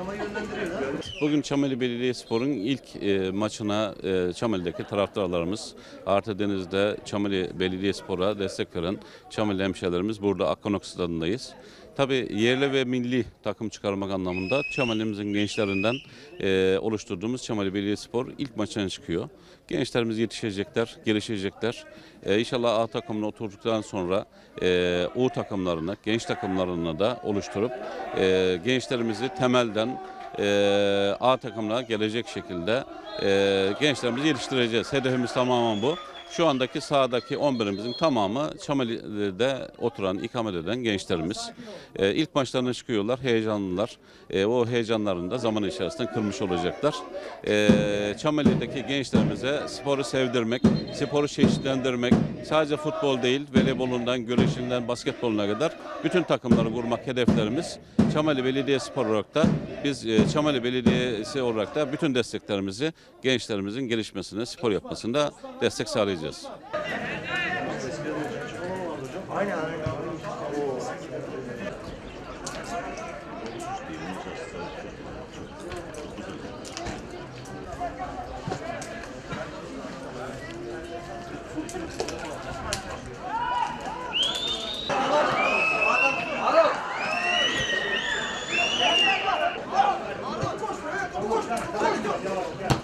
Ama yönlendiriyor. Bugün Çameli Belediyespor'un ilk e, maçına e, Çameli'deki taraftarlarımız, Artı Deniz'de Çameli Belediyespor'a destek veren Çameli hemşehrilerimiz burada Akkonok stadındayız. Tabii yerli ve milli takım çıkarmak anlamında Çameli'mizin gençlerinden e, oluşturduğumuz Çameli Belediyespor ilk maçına çıkıyor. Gençlerimiz yetişecekler, gelişecekler. E, inşallah A takımına oturduktan sonra e, U takımlarına, genç takımlarına da oluşturup e, gençlerimizi temelden e, A takımına gelecek şekilde e, gençlerimizi yetiştireceğiz. Hedefimiz tamamen bu. Şu andaki sahadaki 11'imizin tamamı Çameli'de oturan, ikamet eden gençlerimiz. E, ilk maçlarına çıkıyorlar, heyecanlılar. E, o heyecanlarını da zaman içerisinde kırmış olacaklar. E, Çameli'deki gençlerimize sporu sevdirmek, sporu çeşitlendirmek, sadece futbol değil, voleybolundan, güreşinden, basketboluna kadar bütün takımları kurmak hedeflerimiz. Çameli Belediyespor olarak da biz e, Çameli Belediyesi olarak da bütün desteklerimizi gençlerimizin gelişmesine, spor yapmasında destek sağlayacağız. Aynen. Let's go.